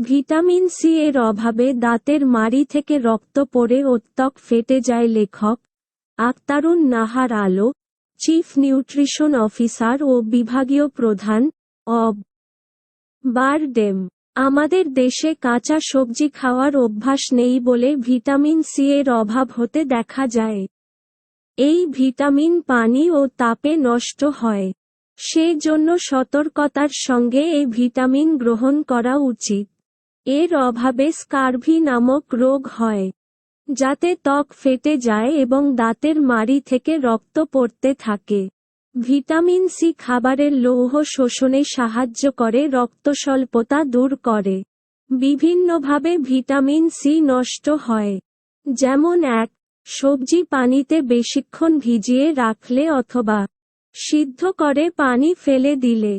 Vitamin C এর অভাবে দাঁতের মাড়ি থেকে রক্ত পড়ে ওত্তক ফেটে যায় লেখক আক্তারুন নাহার আলো, চিফ নিউট্রিশন অফিসার ও বিভাগীয় প্রধান অব বারডেম। আমাদের দেশে কাঁচা সবজি খাওয়ার অভ্যাস নেই বলে ভিটামিন সি এর অভাব হতে দেখা যায়। এই ভিটামিন পানি ও তাপে নষ্ট হয়। সেজন্য সতর্কতার সঙ্গে এই ভিটামিন গ্রহণ করা উচিত। এর অভাবে স্কারভি নামক রোগ হয়, যাতে ত্বক ফেটে যায় এবং দাঁতের মাড়ি থেকে রক্ত পড়তে থাকে। ভিটামিন সি খাবারের লৌহ শোষণে সাহায্য করে, রক্তস্বল্পতা দূর করে। বিভিন্নভাবে ভিটামিন সি নষ্ট হয়, যেমন এক, সবজি পানিতে বেশিক্ষণ ভিজিয়ে রাখলে অথবা সিদ্ধ করে পানি ফেলে দিলে।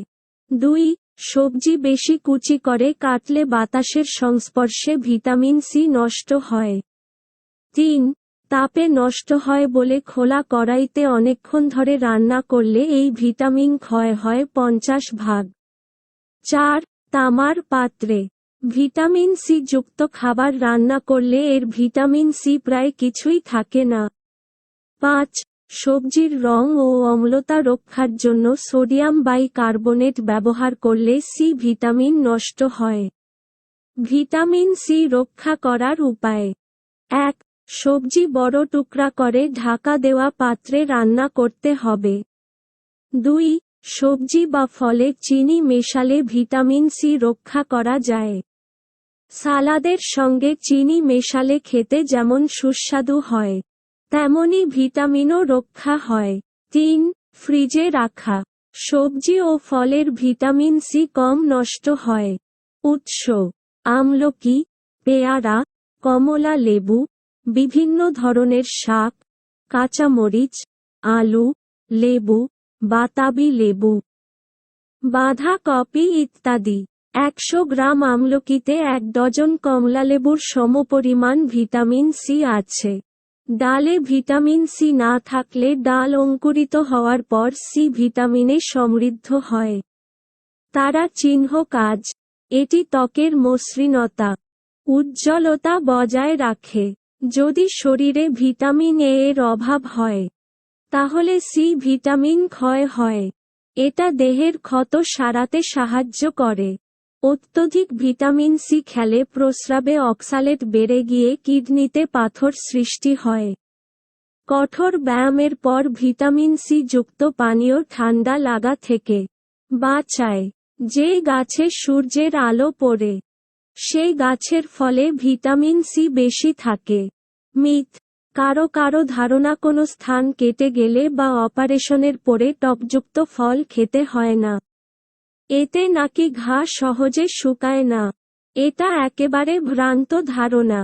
দুই সবজি বেশি কুচি করে কাটলে বাতাসের সংস্পর্শে ভিটামিন সি নষ্ট হয়। তিন, তাপে নষ্ট হয় বলে খোলা কড়াইতে অনেকক্ষণ ধরে রান্না করলে এই ভিটামিন ক্ষয় হয় পঞ্চাশ ভাগ। চার, তামার পাত্রে ভিটামিন সি যুক্ত খাবার রান্না করলে এর ভিটামিন সি প্রায় কিছুই থাকে না। পাঁচ সবজির রং ও অম্লতা রক্ষার জন্য সোডিয়াম বাই কার্বনেট ব্যবহার করলে সি ভিটামিন নষ্ট হয়। ভিটামিন সি রক্ষা করার উপায়। এক, সবজি বড় টুকরা করে ঢাকা দেওয়া পাত্রে রান্না করতে হবে। দুই, সবজি বা ফলে চিনি মেশালে ভিটামিন সি রক্ষা করা যায়। সালাদের সঙ্গে চিনি মেশালে খেতে যেমন সুস্বাদু হয়। তেমনি ভিটামিনও রক্ষা হয়। তিন, ফ্রিজে রাখা। সবজি ও ফলের ভিটামিন সি কম নষ্ট হয়। উৎস, আমলকি, পেয়ারা, কমলা লেবু, বিভিন্ন ধরনের শাক, কাঁচামরিচ, আলু, লেবু, বাতাবি লেবু, বাঁধাকপি ইত্যাদি। একশো গ্রাম আমলকিতে এক ডজন কমলালেবুর সমপরিমাণ ভিটামিন সি আছে। ডালে ভিটামিন সি না থাকলে ডাল অঙ্কুরিত হওয়ার পর সি ভিটামিনে সমৃদ্ধ হয়। তারা চিহ্ন কাজ। এটি ত্বকের মসৃণতা। উজ্জ্বলতা বজায় রাখে। যদি শরীরে ভিটামিন এ এর অভাব হয়, তাহলে সি ভিটামিন ক্ষয় হয়। এটা দেহের ক্ষত সারাতে সাহায্য করে। অত্যধিক ভিটামিন সি খেলে প্রস্রাবে অক্সালেট বেড়ে গিয়ে কিডনিতে পাথর সৃষ্টি হয়। কঠোর ব্যায়ামের পর ভিটামিন সি যুক্ত পানীয় ঠান্ডা লাগা থেকে বাঁচায়। যে গাছে সূর্যের আলো পড়ে, সেই গাছের ফলে ভিটামিন সি বেশি থাকে। মিথ, কারও কারও ধারণা কোনো স্থান কেটে গেলে বা অপারেশনের পরে টপযুক্ত ফল খেতে হয় না। এতে নাকি ঘা সহজে শুকায় না। এটা একেবারে ভ্রান্ত ধারণা।